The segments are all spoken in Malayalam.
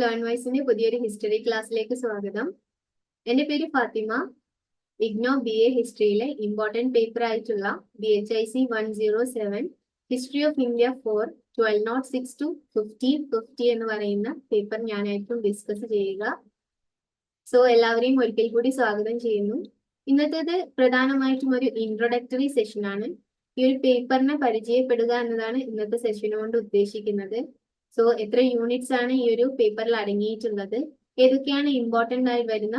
ലേൺ വൈസിന്റെ പുതിയൊരു ഹിസ്റ്ററി ക്ലാസ്സിലേക്ക് സ്വാഗതം. എന്റെ പേര് ഫാത്തിമ. ഇഗ്നോ ബി എ ഹിസ്റ്ററിയിലെ ഇമ്പോർട്ടന്റ് പേപ്പർ ആയിട്ടുള്ള B H I C one zero seven history of India four twelve naught six to fifteen fifty എന്ന് പറയുന്ന പേപ്പർ ഞാനായിട്ടും ഡിസ്കസ് ചെയ്യുക. സോ എല്ലാവരെയും ഒരിക്കൽ കൂടി സ്വാഗതം ചെയ്യുന്നു. ഇന്നത്തേത് പ്രധാനമായിട്ടും ഒരു ഇൻട്രൊഡക്ടറി സെഷനാണ് ഈ ഒരു പേപ്പറിനെ പരിചയപ്പെടുക എന്നതാണ് ഇന്നത്തെ സെഷൻ കൊണ്ട് ഉദ്ദേശിക്കുന്നത്. സോ എത്ര യൂണിറ്റ്സ് ആണ് ഈ ഒരു പേപ്പറിൽ അടങ്ങിയിട്ടുള്ളത്? ഏതൊക്കെയാണ് ഇമ്പോർട്ടന്റ് ആയി വരുന്ന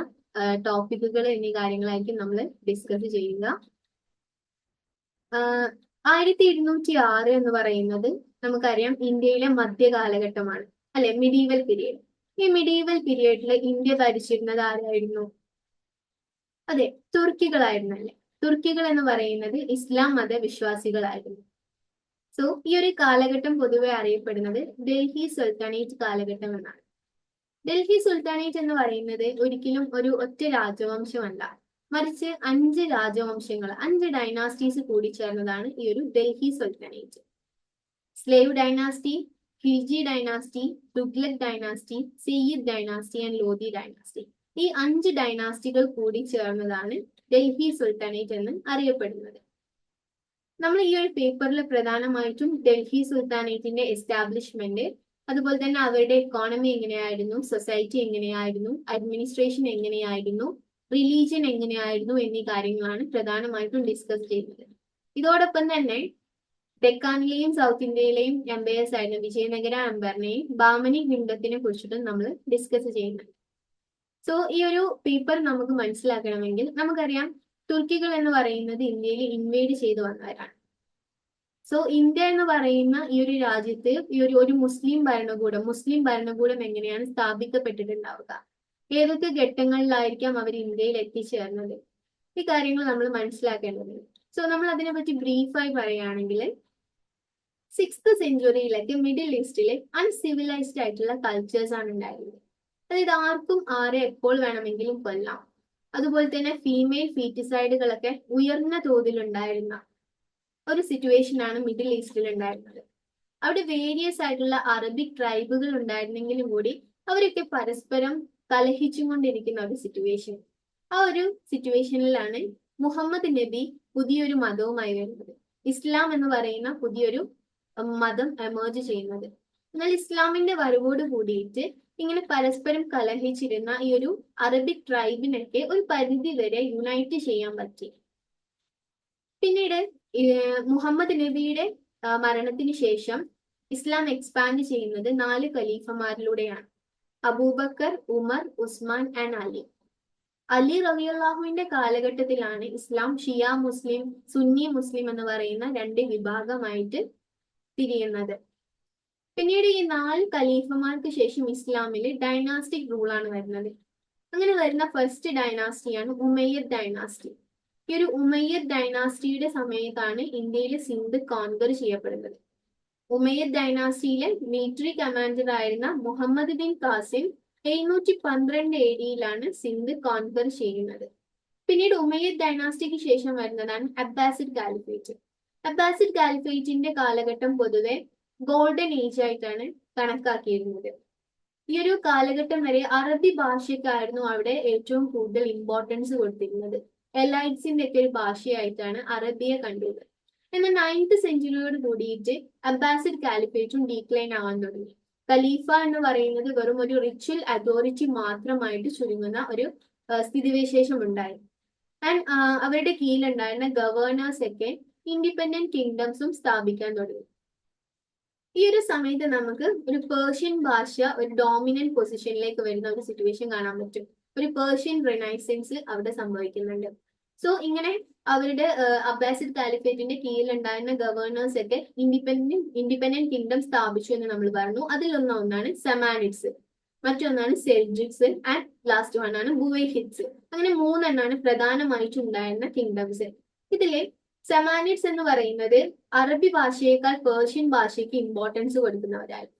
ടോപ്പിക്കുകൾ എന്നീ കാര്യങ്ങളായിരിക്കും നമ്മൾ ഡിസ്കസ് ചെയ്യുക. ആയിരത്തി ഇരുന്നൂറ്റി ആറ് എന്ന് പറയുന്നത് നമുക്കറിയാം ഇന്ത്യയിലെ മധ്യകാലഘട്ടമാണ് അല്ലെ? മിഡീവൽ പീരീഡ് ഈ മിഡീവൽ പീരീഡിൽ ഇന്ത്യ ഭരിച്ചിരുന്നത് ആരായിരുന്നു? അതെ തുർക്കികളായിരുന്നു അല്ലെ? തുർക്കികൾ എന്ന് പറയുന്നത് ഇസ്ലാം മത വിശ്വാസികളായിരുന്നു. സോ ഈ ഒരു കാലഘട്ടം പൊതുവെ അറിയപ്പെടുന്നത് ഡൽഹി സുൽത്താനേറ്റ് കാലഘട്ടം എന്നാണ്. ഡൽഹി സുൽത്താനേറ്റ് എന്ന് പറയുന്നത് ഒരിക്കലും ഒരു ഒറ്റ രാജവംശമല്ല. മറിച്ച് അഞ്ച് രാജവംശങ്ങൾ അഞ്ച് ഡൈനാസ്റ്റീസ് കൂടി ചേർന്നതാണ് ഈ ഒരു Delhi sultanate. Slave dynasty Khilji dynasty Tughlaq dynasty Sayyid dynasty and Lodi dynasty ഈ അഞ്ച് ഡൈനാസ്റ്റികൾ കൂടി ചേർന്നതാണ് ഡൽഹി സുൽത്താനേറ്റ് എന്ന് അറിയപ്പെടുന്നത്. നമ്മൾ ഈ ഒരു പേപ്പറിൽ പ്രധാനമായിട്ടും ഡൽഹി സുൽത്താനേറ്റിന്റെ എസ്റ്റാബ്ലിഷ്മെന്റ് അതുപോലെ തന്നെ അവരുടെ എക്കോണമി എങ്ങനെയായിരുന്നു സൊസൈറ്റി എങ്ങനെയായിരുന്നു അഡ്മിനിസ്ട്രേഷൻ എങ്ങനെയായിരുന്നു റിലീജിയൻ എങ്ങനെയായിരുന്നു എന്നീ കാര്യങ്ങളാണ് പ്രധാനമായിട്ടും ഡിസ്കസ് ചെയ്യുന്നത്. ഇതോടൊപ്പം തന്നെ ഡെക്കാനിലെയും സൗത്ത് ഇന്ത്യയിലെയും എംപയേഴ്സ് ആയിരുന്ന. വിജയനഗര അംബറിനെയും ബാമനി കിങ്ഡത്തിനെ കുറിച്ചിട്ടും നമ്മൾ ഡിസ്കസ് ചെയ്യുന്നുണ്ട് സോ ഈ ഒരു പേപ്പർ നമുക്ക് മനസ്സിലാക്കണമെങ്കിൽ നമുക്കറിയാം തുർക്കികൾ എന്ന് പറയുന്നത് ഇന്ത്യയിൽ ഇൻവേഡ് ചെയ്തു വന്നവരാണ്. സോ ഇന്ത്യ എന്ന് പറയുന്ന ഈ ഒരു രാജ്യത്ത് ഈ ഒരു ഒരു മുസ്ലിം ഭരണകൂടം മുസ്ലിം ഭരണകൂടം എങ്ങനെയാണ് സ്ഥാപിക്കപ്പെട്ടിട്ടുണ്ടാവുക? ഏതൊക്കെ ഘട്ടങ്ങളിലായിരിക്കാം അവർ ഇന്ത്യയിൽ എത്തിച്ചേർന്നത്? ഈ കാര്യങ്ങൾ നമ്മൾ മനസ്സിലാക്കേണ്ടതുണ്ട്. സോ നമ്മൾ അതിനെപ്പറ്റി ബ്രീഫായി പറയുകയാണെങ്കിൽ സിക്സ്ത് സെഞ്ചുറിയിലൊക്കെ മിഡിൽ ഈസ്റ്റിലെ അൺസിവിലൈസ്ഡ് ആയിട്ടുള്ള കൾച്ചേഴ്സ് ആണ് ഉണ്ടായിരുന്നത്. അതായത് ആർക്കും ആരെ എപ്പോൾ വേണമെങ്കിലും കൊല്ലാം. അതുപോലെ തന്നെ ഫീമെയിൽ ഫീറ്റിസൈഡുകളൊക്കെ ഉയർന്ന തോതിൽ ഉണ്ടായിരുന്ന ഒരു സിറ്റുവേഷൻ ആണ് മിഡിൽ ഈസ്റ്റിൽ ഉണ്ടായിരുന്നത്. അവിടെ വേരിയസ് ആയിട്ടുള്ള അറബിക് ട്രൈബുകൾ ഉണ്ടായിരുന്നെങ്കിലും കൂടി അവരൊക്കെ പരസ്പരം കലഹിച്ചും കൊണ്ടിരിക്കുന്ന ഒരു സിറ്റുവേഷൻ ആ ഒരു സിറ്റുവേഷനിലാണ് മുഹമ്മദ് നബി പുതിയൊരു മതവുമായി വരുന്നത്. ഇസ്ലാം എന്ന് പറയുന്ന പുതിയൊരു മതം എമേർജ് ചെയ്യുന്നത്. എന്നാൽ ഇസ്ലാമിന്റെ വരവോട് കൂടിയിട്ട് ഇങ്ങനെ പരസ്പരം കലഹിച്ചിരുന്ന ഈ ഒരു അറബിക് ട്രൈബിനൊക്കെ ഒരു പരിധി വരെ യുണൈറ്റ് ചെയ്യാൻ പറ്റി. പിന്നീട് മുഹമ്മദ് നബിയുടെ മരണത്തിന് ശേഷം ഇസ്ലാം എക്സ്പാൻഡ് ചെയ്യുന്നത് നാല് ഖലീഫമാരിലൂടെയാണ്. Abu Bakr Umar Usman and Ali. Ali റബിയുള്ളാഹുവിന്റെ കാലഘട്ടത്തിലാണ് ഇസ്ലാം ഷിയ മുസ്ലിം സുന്നി മുസ്ലിം എന്ന് പറയുന്ന രണ്ട് വിഭാഗമായിട്ട് തിരിയുന്നത്. പിന്നീട് ഈ നാല് ഖലീഫമാർക്ക് ശേഷം ഇസ്ലാമിൽ ഡൈനാസ്റ്റിക് റൂൾ ആണ് വരുന്നത്. അങ്ങനെ വരുന്ന ഫസ്റ്റ് ഡൈനാസ്റ്റിയാണ് ഉമയ്യർ ഡൈനാസ്റ്റി ഈ ഒരു ഉമയ്യർ ഡൈനാസ്റ്റിയുടെ സമയത്താണ് ഇന്ത്യയിൽ സിന്ധ് കോൺകർ ചെയ്യപ്പെടുന്നത്. ഉമയ്യർ ഡൈനാസ്റ്റിയിലെ മിലിറ്ററി കമാൻഡർ ആയിരുന്ന മുഹമ്മദ് ബിൻ കാസിം എഴുന്നൂറ്റി പന്ത്രണ്ട് എ സിന്ധ് കോൺകർ ചെയ്യുന്നത്. പിന്നീട് ഉമയ്യർ ഡൈനാസ്റ്റിക്ക് ശേഷം വരുന്നതാണ് അബ്ബാസിഡ് കാലിഫേറ്റ് അബ്ബാസിഡ് കാലിഫേറ്റിന്റെ കാലഘട്ടം പൊതുവെ ഗോൾഡൻ ഏജ് ആയിട്ടാണ് കണക്കാക്കിയിരുന്നത് ഈ ഒരു കാലഘട്ടം വരെ അറബി ഭാഷയ്ക്കായിരുന്നു അവിടെ ഏറ്റവും കൂടുതൽ ഇമ്പോർട്ടൻസ് കൊടുത്തിരുന്നത്. എലൈറ്റ്സിന്റെ ഒക്കെ ഒരു ഭാഷയായിട്ടാണ് അറബിയെ കണ്ടത്. എന്നാൽ നയൻത് സെഞ്ചുറിയോട് കൂടിയിട്ട് അബ്ബാസിഡ് കാലിഫേറ്റും ഡീക്ലൈൻ ആവാൻ തുടങ്ങി. ഖലീഫ എന്ന് പറയുന്നത് വെറും ഒരു റിച്വൽ അതോറിറ്റി മാത്രമായിട്ട് ചുരുങ്ങുന്ന ഒരു സ്ഥിതിവിശേഷം ഉണ്ടായി. ആൻഡ് അവരുടെ കീഴിലുണ്ടായിരുന്ന ഗവേണേഴ്സ് ഒക്കെ ഇൻഡിപെൻഡന്റ് കിങ്ഡംസും സ്ഥാപിക്കാൻ തുടങ്ങി. ഈ ഒരു സമയത്ത് നമുക്ക് ഒരു പേർഷ്യൻ ഭാഷ ഒരു ഡോമിനന്റ് പൊസിഷനിലേക്ക് വരുന്ന ഒരു സിറ്റുവേഷൻ കാണാൻ പറ്റും. ഒരു പേർഷ്യൻ റിനൈസൻസ് അവിടെ സംഭവിക്കുന്നുണ്ട്. സോ ഇങ്ങനെ അവരുടെ അബ്ബാസിഡ് കാലിഫേറ്റിന്റെ കീഴിലുണ്ടായിരുന്ന ഗവർണേഴ്സ് ഒക്കെ ഇൻഡിപെൻഡന്റ് ഇൻഡിപെൻഡന്റ് കിങ്ഡം സ്ഥാപിച്ചു എന്ന് നമ്മൾ പറഞ്ഞു. അതിലൊന്ന ഒന്നാണ് സെമാനിഡ്സ് മറ്റൊന്നാണ് സെൽജിക്സ് ആൻഡ് ലാസ്റ്റ് വൺ ആണ് ബുവേഹിറ്റ്സ് അങ്ങനെ മൂന്നെണ്ണാണ് പ്രധാനമായിട്ടും ഉണ്ടായിരുന്ന കിങ്ഡംസ് ഇതിലെ സെമാനിഡ്സ് എന്ന് പറയുന്നത് അറബി ഭാഷയേക്കാൾ പേർഷ്യൻ ഭാഷയ്ക്ക് ഇമ്പോർട്ടൻസ് കൊടുക്കുന്നവരായിരുന്നു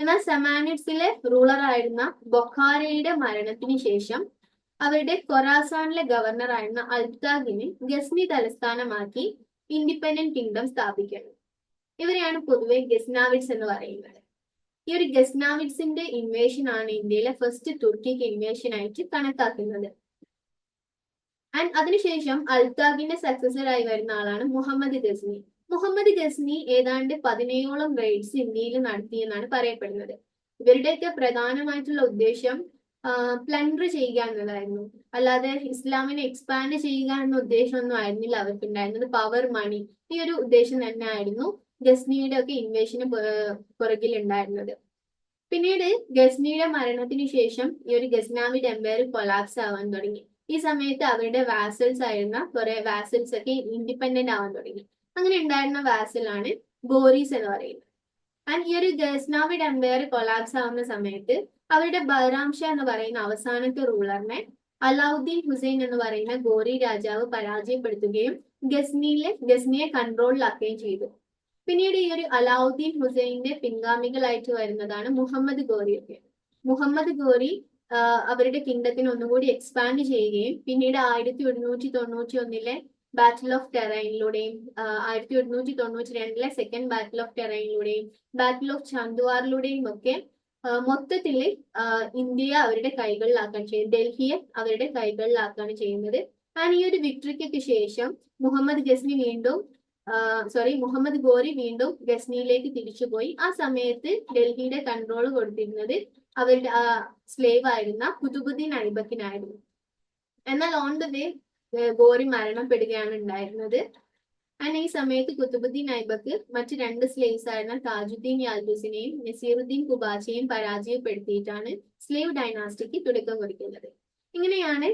എന്നാൽ സെമാനിഡ്സിലെ റൂളർ ആയിരുന്ന ബൊഖാരയുടെ മരണത്തിന് ശേഷം അവരുടെ കൊറാസാനിലെ ഗവർണർ ആയിരുന്ന അൽത്താഖിനെ ഗസ്നി തലസ്ഥാനമാക്കി ഇൻഡിപെൻഡന്റ് കിങ്ഡം സ്ഥാപിക്കണം ഇവരെയാണ് പൊതുവെ ഗസ്നാവിഡ്സ് എന്ന് പറയുന്നത്. ഈ ഒരു ഗസ്നാവിഡ്സിന്റെ ഇൻവേഷൻ ആണ് ഇന്ത്യയിലെ ഫസ്റ്റ് തുർക്കിക്ക് ഇൻവേഷൻ ആയിട്ട് കണക്കാക്കുന്നത്. ആൻഡ് അതിനുശേഷം അൽത്താഖിന്റെ സക്സസർ ആയി വരുന്ന ആളാണ് മുഹമ്മദ് ഗസ്നി. മുഹമ്മദ് ഗസ്നി ഏതാണ്ട് പതിനേഴോളം റെയ്ഡ്സ് ഇന്ത്യയിൽ നടത്തി എന്നാണ് പറയപ്പെടുന്നത്. ഇവരുടെയൊക്കെ പ്രധാനമായിട്ടുള്ള ഉദ്ദേശം പ്ലണ്ടർ ചെയ്യുക എന്നതായിരുന്നു. അല്ലാതെ ഇസ്ലാമിനെ എക്സ്പാൻഡ് ചെയ്യുക എന്ന ഉദ്ദേശമൊന്നും ആയിരുന്നില്ല അവർക്ക് ഉണ്ടായിരുന്നത് പവർ മണി ഈ ഒരു ഉദ്ദേശം തന്നെ ആയിരുന്നു ഗസ്നിയുടെ ഒക്കെ ഇൻവേഷന് പുറകിൽ ഉണ്ടായിരുന്നത് പിന്നീട് ഗസ്നിയുടെ മരണത്തിന് ശേഷം ഈ ഒരു ഗസ്നാവിഡ് എംപയർ കൊലാപ്സ് ആവാൻ തുടങ്ങി. ഈ സമയത്ത് അവരുടെ വാസൽസ് ആയിരുന്ന കുറെ വാസൽസ് ഒക്കെ ഇൻഡിപെൻഡന്റ് ആവാൻ തുടങ്ങി. അങ്ങനെ ഉണ്ടായിരുന്ന വാസലാണ് ബോറീസ് എന്ന് പറയുന്നത്. ആൻഡ് ഈ ഒരു ഗസ്നാവിഡ് എംപയർ കൊളാപ്സ് ആവുന്ന സമയത്ത് അവരുടെ ബഹ്റാംഷ എന്ന് പറയുന്ന അവസാനത്തെ റൂളറിനെ അലാവുദ്ദീൻ ഹുസൈൻ എന്ന് പറയുന്ന ഗോറി രാജാവ് പരാജയപ്പെടുത്തുകയും ഗസ്നിയിലെ ഗസ്നിയെ കൺട്രോളിലാക്കുകയും ചെയ്തു. പിന്നീട് ഈ ഒരു അലാവുദ്ദീൻ ഹുസൈന്റെ പിൻഗാമികളായിട്ട് വരുന്നതാണ് മുഹമ്മദ് ഗോറിയൊക്കെ മുഹമ്മദ് ഗോറി അവരുടെ കിങ്ഡത്തിന് ഒന്നുകൂടി എക്സ്പാൻഡ് ചെയ്യുകയും പിന്നീട് ആയിരത്തി ഒരുന്നൂറ്റി തൊണ്ണൂറ്റി ഒന്നിലെ ബാറ്റിൽ ഓഫ് ടെറൈനിലൂടെയും ആയിരത്തി ഒരുന്നൂറ്റി തൊണ്ണൂറ്റി രണ്ടിലെ സെക്കൻഡ് ബാറ്റിൽ ഓഫ് ടെറൈനിലൂടെയും ബാറ്റിൽ ഓഫ് ചാന്തുവാറിലൂടെയും ഒക്കെ മൊത്തത്തിൽ ഇന്ത്യ അവരുടെ കൈകളിലാക്കാണ് ചെയ്യുന്നത്. ഡൽഹിയെ അവരുടെ കൈകളിലാക്കാണ് ചെയ്യുന്നത്. ആൻഡ് ഈ ഒരു വിക്ടറിക്ക് ശേഷം മുഹമ്മദ് ഗസ്നി വീണ്ടും സോറി മുഹമ്മദ് ഗോറി വീണ്ടും ഗസ്നിയിലേക്ക് തിരിച്ചുപോയി. ആ സമയത്ത് ഡൽഹിയുടെ കൺട്രോൾ കൊടുത്തിരുന്നത് അവരുടെ സ്ലേവ് ആയിരുന്ന കുതുബുദ്ദീൻ ഐബക്കിനായിരുന്നു എന്നാൽ ഓൺ ദ വേ ഗോറി മരണപ്പെടുകയാണ് ഉണ്ടായിരുന്നത്. ആൻഡ് ഈ സമയത്ത് കുത്തുബുദ്ദീൻ ഐബക്ക് മറ്റ് രണ്ട് സ്ലേവ്സ് ആയിരുന്ന താജുദ്ദീൻ യാൽബുസിനെയും നസീറുദ്ദീൻ കുബാച്ചയെയും പരാജയപ്പെടുത്തിയിട്ടാണ് സ്ലേവ് ഡൈനാസ്റ്റിക്ക് തുടക്കം കുറിക്കുന്നത്. ഇങ്ങനെയാണ്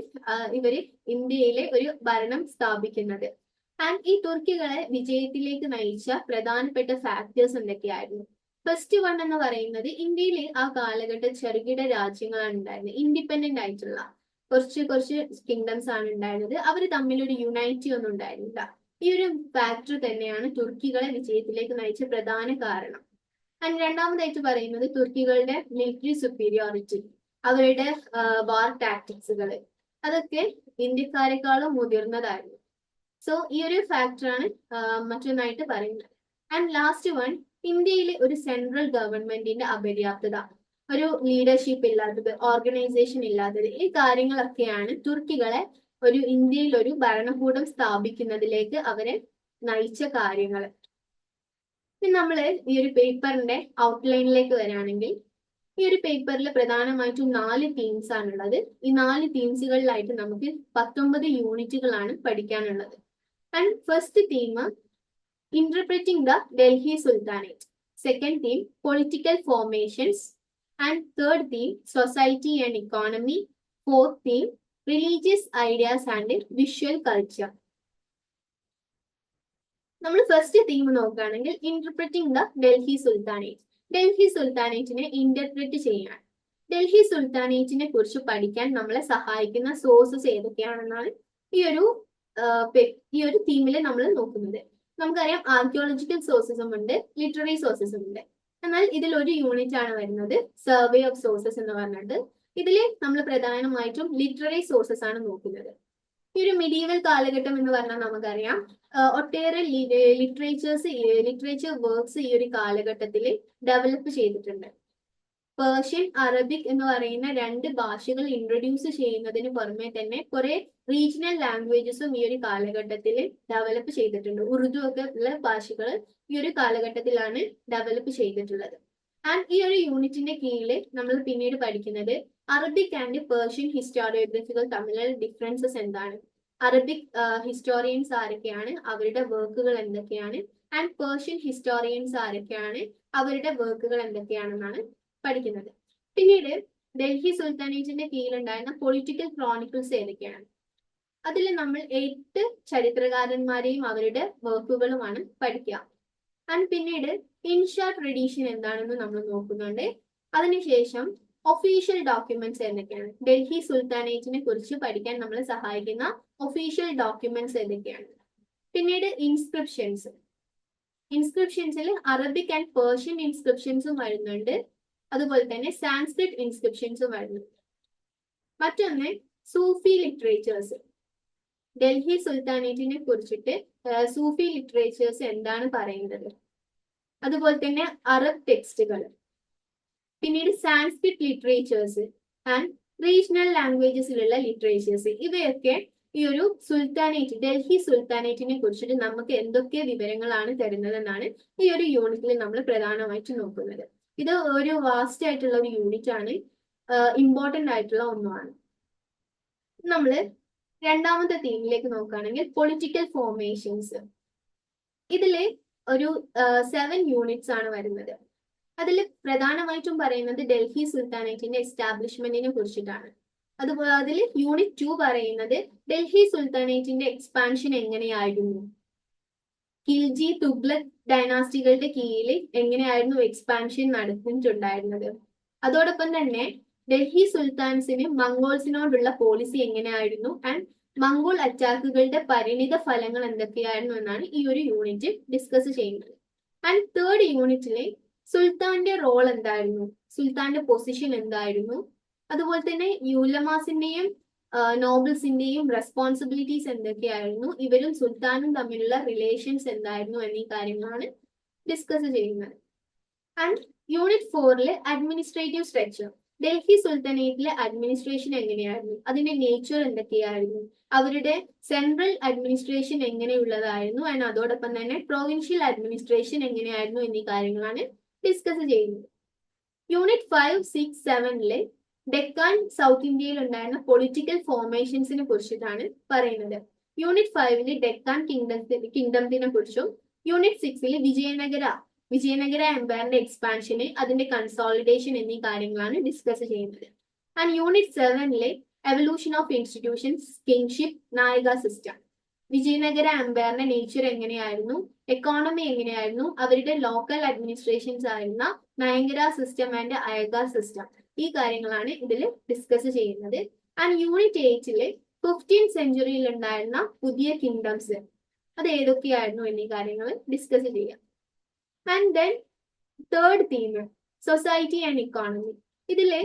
ഇവർ ഇന്ത്യയിലെ ഒരു ഭരണം സ്ഥാപിക്കുന്നത്. ആൻഡ് ഈ തുർക്കികളെ വിജയത്തിലേക്ക് നയിച്ച പ്രധാനപ്പെട്ട ഫാക്ടേഴ്സ് എന്തൊക്കെയായിരുന്നു? ഫസ്റ്റ് വൺ എന്ന് പറയുന്നത് ഇന്ത്യയിൽ ആ കാലഘട്ടം ചെറുകിട രാജ്യങ്ങളാണ് ഉണ്ടായിരുന്നത്. ഇൻഡിപെൻഡന്റ് ആയിട്ടുള്ള കുറച്ച് കുറച്ച് കിങ്ഡംസ് ആണ് ഉണ്ടായിരുന്നത്. അവർ തമ്മിൽ ഒരു യുണൈറ്റി ഒന്നും ഉണ്ടായിരുന്നില്ല. ഈ ഒരു ഫാക്ടർ തന്നെയാണ് തുർക്കികളെ വിജയത്തിലേക്ക് നയിച്ച പ്രധാന കാരണം. ആൻഡ് രണ്ടാമതായിട്ട് പറയുന്നത് തുർക്കികളുടെ മിലിറ്ററി സുപ്പീരിയോറിറ്റി അവരുടെ വാർ ടാക്ടിക്സുകൾ അതൊക്കെ ഇന്ത്യക്കാരെക്കാളും മുതിർന്നതായിരുന്നു. സോ ഈ ഒരു ഫാക്ടറാണ് മറ്റൊന്നായിട്ട് പറയുന്നത്. ആൻഡ് ലാസ്റ്റ് വൺ ഇന്ത്യയിലെ ഒരു സെൻട്രൽ ഗവൺമെന്റിന്റെ അപര്യാപ്തത ഒരു ലീഡർഷിപ്പ് ഇല്ലാത്തത് ഓർഗനൈസേഷൻ ഇല്ലാത്തത് ഈ കാര്യങ്ങളൊക്കെയാണ് തുർക്കികളെ ഒരു ഇന്ത്യയിൽ ഒരു ഭരണകൂടം സ്ഥാപിക്കുന്നതിലേക്ക് അവരെ നയിച്ച കാര്യങ്ങൾ ഇനി നമ്മൾ ഈ ഒരു പേപ്പറിന്റെ ഔട്ട്ലൈനിലേക്ക് വരാണെങ്കിൽ ഈ ഒരു പേപ്പറിൽ പ്രധാനമായിട്ടും നാല് തീംസ് ആണുള്ളത്. ഈ നാല് തീംസുകളിലായിട്ട് നമുക്ക് പത്തൊമ്പത് യൂണിറ്റുകളാണ് പഠിക്കാനുള്ളത്. And first theme interpreting the Delhi sultanate second theme political formations and third theme society and economy fourth theme religious ideas and visual culture നമ്മൾ ഫസ്റ്റ് തീം നോക്കുകയാണെങ്കിൽ interpreting the Delhi sultanate Delhi സുൽത്താനേറ്റിനെ interpret ചെയ്യാൻ. ഡൽഹി സുൽത്താനേറ്റിനെ കുറിച്ച് പഠിക്കാൻ നമ്മളെ സഹായിക്കുന്ന സോഴ്സസ് ഏതൊക്കെയാണെന്നാണ് ഈ ഒരു ഈ ഒരു തീമിൽ നമ്മൾ നോക്കുന്നത്. നമുക്കറിയാം ആർക്കിയോളജിക്കൽ സോഴ്സസും ഉണ്ട് ലിറ്റററി സോഴ്സസും ഉണ്ട്. എന്നാൽ ഇതിൽ ഒരു യൂണിറ്റ് ആണ് വരുന്നത് സർവേ ഓഫ് സോഴ്സസ് എന്ന് പറഞ്ഞിട്ട്. ഇതിൽ നമ്മൾ പ്രധാനമായിട്ടും ലിറ്റററി സോഴ്സസ് ആണ് നോക്കുന്നത്. ഈ ഒരു മിഡീവൽ കാലഘട്ടം എന്ന് പറഞ്ഞാൽ നമുക്കറിയാം ഒട്ടേറെ ലിറ്ററേച്ചേഴ്സ് ലിറ്ററേച്ചർ വർക്ക്സ് ഈ ഒരു കാലഘട്ടത്തിൽ ഡെവലപ്പ് ചെയ്തിട്ടുണ്ട്. പേർഷ്യൻ അറബിക് എന്ന് പറയുന്ന രണ്ട് ഭാഷകൾ ഇൻട്രൊഡ്യൂസ് ചെയ്യുന്നതിന് പുറമെ തന്നെ കുറെ റീജിയണൽ ലാംഗ്വേജസും ഈ ഒരു കാലഘട്ടത്തിൽ ഡെവലപ്പ് ചെയ്തിട്ടുണ്ട്. ഉറുദു ഒക്കെ ഉള്ള ഭാഷകൾ ഈ ഒരു കാലഘട്ടത്തിലാണ് ഡെവലപ്പ് ചെയ്തിട്ടുള്ളത്. ആൻഡ് ഈ ഒരു യൂണിറ്റിന്റെ കീഴിൽ നമ്മൾ പിന്നീട് പഠിക്കുന്നത് അറബിക് ആൻഡ് പേർഷ്യൻ ഹിസ്റ്റോറിയോഗ്രഫികൾ തമ്മിലുള്ള ഡിഫറൻസസ് എന്താണ്? അറബിക് ഹിസ്റ്റോറിയൻസ് ആരൊക്കെയാണ്? അവരുടെ വർക്കുകൾ എന്തൊക്കെയാണ്? ആൻഡ് പേർഷ്യൻ ഹിസ്റ്റോറിയൻസ് ആരൊക്കെയാണ്? അവരുടെ വർക്കുകൾ എന്തൊക്കെയാണെന്നാണ് പഠിക്കുന്നത്. പിന്നീട് ഡൽഹി സുൽത്താനേറ്റിന്റെ കീഴിലുണ്ടായിരുന്ന പൊളിറ്റിക്കൽ ക്രോണിക്കിൾസ് ഏതൊക്കെയാണ്? അതിൽ നമ്മൾ എട്ട് ചരിത്രകാരന്മാരെയും അവരുടെ വർക്കുകളുമാണ് പഠിക്കുക. ആൻഡ് പിന്നീട് ഇൻഷാ ട്രഡീഷൻ എന്താണെന്ന് നമ്മൾ നോക്കുന്നുണ്ട്. അതിനുശേഷം ഒഫീഷ്യൽ ഡോക്യുമെന്റ്സ് എന്തൊക്കെയാണ് ഡൽഹി സുൽത്താനേറ്റിനെ കുറിച്ച് പഠിക്കാൻ നമ്മളെ സഹായിക്കുന്ന ഒഫീഷ്യൽ ഡോക്യുമെന്റ്സ് എന്തൊക്കെയാണ് പിന്നീട് ഇൻസ്ക്രിപ്ഷൻസ് ഇൻസ്ക്രിപ്ഷൻസിൽ അറബിക് ആൻഡ് പേർഷ്യൻ ഇൻസ്ക്രിപ്ഷൻസും വരുന്നുണ്ട്. അതുപോലെ തന്നെ സാൻസ്ക്രിറ്റ് ഇൻസ്ക്രിപ്ഷൻസും വരുന്നു. മറ്റൊന്ന് സൂഫി ലിറ്ററേച്ചേഴ്സ് ഡൽഹി സുൽത്താനേറ്റിനെ കുറിച്ചിട്ട് സൂഫി ലിറ്ററേച്ചേഴ്സ് എന്താണ് പറയുന്നത്? അതുപോലെ തന്നെ അറബ് ടെക്സ്റ്റുകൾ പിന്നീട് സാൻസ്ക്രിറ്റ് ലിറ്ററേച്ചേഴ്സ് ആൻഡ് റീജിയണൽ ലാംഗ്വേജസിലുള്ള ലിറ്ററേച്ചേഴ്സ് ഇവയൊക്കെ ഈ ഒരു സുൽത്താനേറ്റ് ഡൽഹി സുൽത്താനേറ്റിനെ കുറിച്ചിട്ട് നമുക്ക് എന്തൊക്കെ വിവരങ്ങളാണ് തരുന്നതെന്നാണ് ഈ ഒരു യൂണിറ്റിൽ നമ്മൾ പ്രധാനമായിട്ട് നോക്കുന്നത്. ഇത് ഒരു വാസ്റ്റ് ആയിട്ടുള്ള ഒരു യൂണിറ്റ് ആണ്. ഇമ്പോർട്ടന്റ് ആയിട്ടുള്ള ഒന്നുമാണ് നമ്മൾ രണ്ടാമത്തെ തീമിലേക്ക് നോക്കുകയാണെങ്കിൽ പൊളിറ്റിക്കൽ ഫോർമേഷൻസ് ഇതിൽ ഒരു സെവൻ യൂണിറ്റ്സ് ആണ് വരുന്നത്. അതിൽ പ്രധാനമായിട്ടും പറയുന്നത് ഡൽഹി സുൽത്താനേറ്റിന്റെ എസ്റ്റാബ്ലിഷ്മെന്റിനെ കുറിച്ചിട്ടാണ്. അതുപോലെ അതിൽ യൂണിറ്റ് ടു പറയുന്നത് ഡൽഹി സുൽത്താനേറ്റിന്റെ എക്സ്പാൻഷൻ എങ്ങനെയായിരുന്നു? കിൽജി തുഗ്ലക് ഡൈനാസ്റ്റികളുടെ കീഴിൽ എങ്ങനെയായിരുന്നു എക്സ്പാൻഷൻ നടത്തിയിട്ടുണ്ടായിരുന്നത് അതോടൊപ്പം തന്നെ ഡൽഹി സുൽത്താൻസിന് മംഗോൾസിനോടുള്ള പോളിസി എങ്ങനെയായിരുന്നു? ആൻഡ് മംഗോൾ അറ്റാക്കുകളുടെ പരിണിത ഫലങ്ങൾ എന്തൊക്കെയായിരുന്നു എന്നാണ് ഈ ഒരു യൂണിറ്റ് ഡിസ്കസ് ചെയ്യുന്നത്. ആൻഡ് തേർഡ് യൂണിറ്റിലെ സുൽത്താന്റെ റോൾ എന്തായിരുന്നു? സുൽത്താന്റെ പൊസിഷൻ എന്തായിരുന്നു? അതുപോലെ തന്നെ യൂലമാസിന്റെയും നോബിൾസിന്റെയും റെസ്പോൺസിബിലിറ്റീസ് എന്തൊക്കെയായിരുന്നു? ഇവരും സുൽത്താനും തമ്മിലുള്ള റിലേഷൻസ് എന്തായിരുന്നു എന്നീ കാര്യങ്ങളാണ് ഡിസ്കസ് ചെയ്യുന്നത്. ആൻഡ് യൂണിറ്റ് ഫോറിലെ അഡ്മിനിസ്ട്രേറ്റീവ് സ്ട്രക്ചർ ഡൽഹി സുൽത്താനേറ്റിലെ അഡ്മിനിസ്ട്രേഷൻ എങ്ങനെയായിരുന്നു? അതിന്റെ നേച്ചർ എന്തൊക്കെയായിരുന്നു? അവരുടെ സെൻട്രൽ അഡ്മിനിസ്ട്രേഷൻ എങ്ങനെയുള്ളതായിരുന്നു? ആൻഡ് അതോടൊപ്പം തന്നെ പ്രൊവിൻഷ്യൽ അഡ്മിനിസ്ട്രേഷൻ എങ്ങനെയായിരുന്നു എന്നീ കാര്യങ്ങളാണ് ഡിസ്കസ് ചെയ്യുന്നത്. യൂണിറ്റ് ഫൈവ് സിക്സ് സെവനിലെ ഡെക്കാൻ സൗത്ത് ഇന്ത്യയിൽ ഉണ്ടായിരുന്ന പൊളിറ്റിക്കൽ ഫോർമേഷൻസിനെ കുറിച്ചിട്ടാണ് പറയുന്നത്. യൂണിറ്റ് ഫൈവിൽ ഡെക്കാൻ കിങ്ഡം കിങ്ഡത്തിനെ കുറിച്ചും യൂണിറ്റ് സിക്സിൽ വിജയനഗര വിജയനഗര എംപയറിന്റെ എക്സ്പാൻഷന് അതിന്റെ കൺസോളിഡേഷൻ എന്നീ കാര്യങ്ങളാണ് ഡിസ്കസ് ചെയ്യുന്നത്. And unit സെവനിലെ evolution of institutions kingship Nayaka system Vijayanagara എംപയറിന്റെ nature എങ്ങനെയായിരുന്നു? എക്കോണമി എങ്ങനെയായിരുന്നു? അവരുടെ ലോക്കൽ അഡ്മിനിസ്ട്രേഷൻസ് ആയിരുന്ന Nayankara system and Ayagar system ഈ കാര്യങ്ങളാണ് ഇതിൽ ഡിസ്കസ് ചെയ്യുന്നത്. ആൻഡ് യൂണിറ്റ് എയ്റ്റിൽ ഫിഫ്റ്റീൻ സെഞ്ചുറിയിൽ ഉണ്ടായിരുന്ന പുതിയ കിങ്ഡംസ് അത് ഏതൊക്കെയായിരുന്നു എന്നീ കാര്യങ്ങൾ ഡിസ്കസ് ചെയ്യാം. And then third theme society and economy ഇതിലെ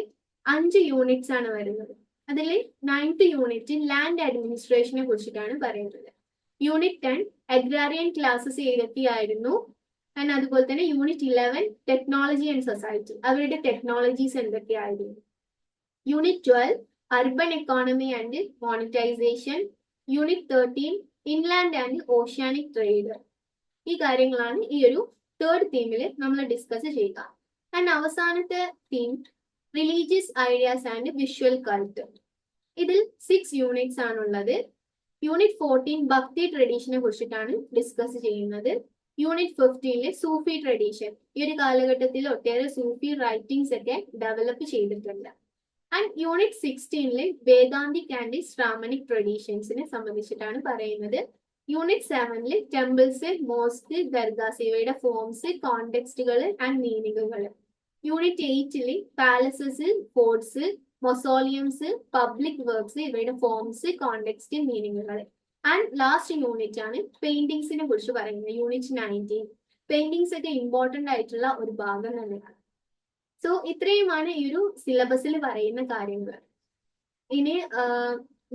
അഞ്ച് യൂണിറ്റ്സ് ആണ് വരുന്നത്. അതിൽ നയൻത്ത് യൂണിറ്റ് ലാൻഡ് അഡ്മിനിസ്ട്രേഷനെ കുറിച്ചിട്ടാണ് പറയുന്നത്. യൂണിറ്റ് ടെൻ അഗ്രാറിയൻ ക്ലാസ്സസ് ഏതൊക്കെയായിരുന്നു? ആൻഡ് അതുപോലെ തന്നെ unit eleven technology and society അവരുടെ ടെക്നോളജീസ് എന്തൊക്കെയായിരുന്നു? Unit twelve urban economy and monetization unit thirteen inland and oceanic trade ഈ കാര്യങ്ങളാണ് ഈ ഒരു തേർഡ് തീമിൽ നമ്മൾ ഡിസ്കസ് ചെയ്യുക. ആൻഡ് അവസാനത്തെ theme religious ideas and visual cult ഇതിൽ സിക്സ് യൂണിറ്റ്സ് ആണുള്ളത്. യൂണിറ്റ് ഫോർട്ടീൻ ഭക്തി ട്രഡീഷനെ കുറിച്ചിട്ടാണ് ഡിസ്കസ് ചെയ്യുന്നത്. യൂണിറ്റ് ഫിഫ്റ്റീനിലെ സൂഫി ട്രഡീഷൻ ഈ ഒരു കാലഘട്ടത്തിൽ ഒട്ടേറെ സൂഫി റൈറ്റിംഗ്സ് ഒക്കെ ഡെവലപ്പ് ചെയ്തിട്ടുണ്ട്. ആൻഡ് യൂണിറ്റ് സിക്സ്റ്റീനിലെ വേദാന്തിക് ആൻഡ് ശ്രാമണിക് ട്രഡീഷൻസിനെ സംബന്ധിച്ചിട്ടാണ് പറയുന്നത്. യൂണിറ്റ് സെവനിൽ ടെമ്പിൾസ് മോസ്ക് ദർഗാസ് ഇവയുടെ ഫോംസ് കോണ്ടെക്സ്റ്റുകൾ ആൻഡ് മീനിങ്ങുകൾ unit എയ്റ്റിൽ palaces forts mausoleums public works ഇവയുടെ ഫോംസ് കോണ്ടെക്സ്റ്റ് മീനിങ്ങുകൾ ആൻഡ് ലാസ്റ്റ് യൂണിറ്റ് ആണ് പെയിന്റിങ്സിനെ കുറിച്ച് പറയുന്നത്. യൂണിറ്റ് നയന്റീൻ പെയിന്റിങ്സ് ഒക്കെ ഇമ്പോർട്ടന്റ് ആയിട്ടുള്ള ഒരു ഭാഗം തന്നെയാണ്. സോ ഇത്രയുമാണ് ഈ ഒരു സിലബസിൽ പറയുന്ന കാര്യങ്ങൾ. ഇനി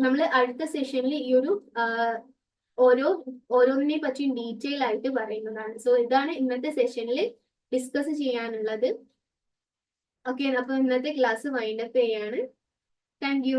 നമ്മൾ അടുത്ത സെഷനിൽ ഈ ഒരു ഓരോ ഓരോന്നിനെ പറ്റിയും ഡീറ്റെയിൽ ആയിട്ട് പറയുന്നതാണ്. സോ ഇതാണ് ഇന്നത്തെ സെഷനിൽ ഡിസ്കസ് ചെയ്യാനുള്ളത്. ഓക്കെ അപ്പൊ ഇന്നത്തെ ക്ലാസ് വൈൻഡപ്പ് ചെയ്യാണ്. Thank you